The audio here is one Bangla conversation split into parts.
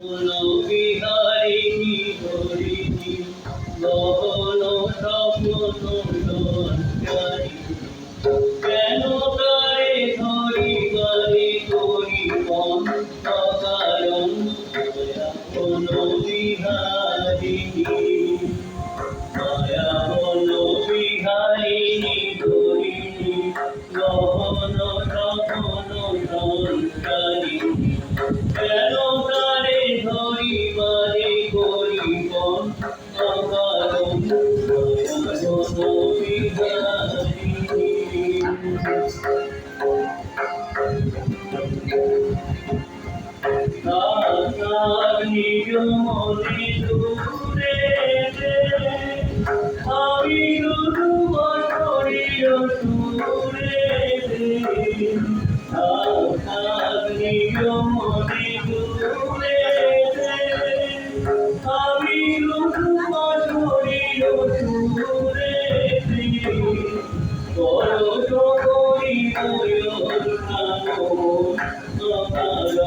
বিহারিণী হরিণী গহন স্বপ্ন সঞ্চারী নিজ মনে মায়া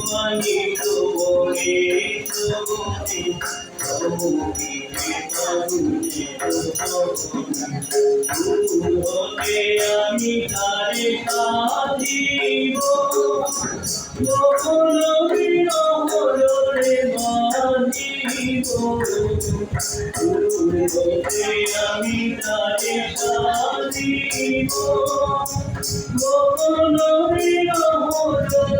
চৌকি চৌকিবে বাগুনে রকমি হলে আমি তারে সাজিব গোপন বিরহরে বাজিব আমি তারে সাজিব গোপন বিরহরে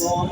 মন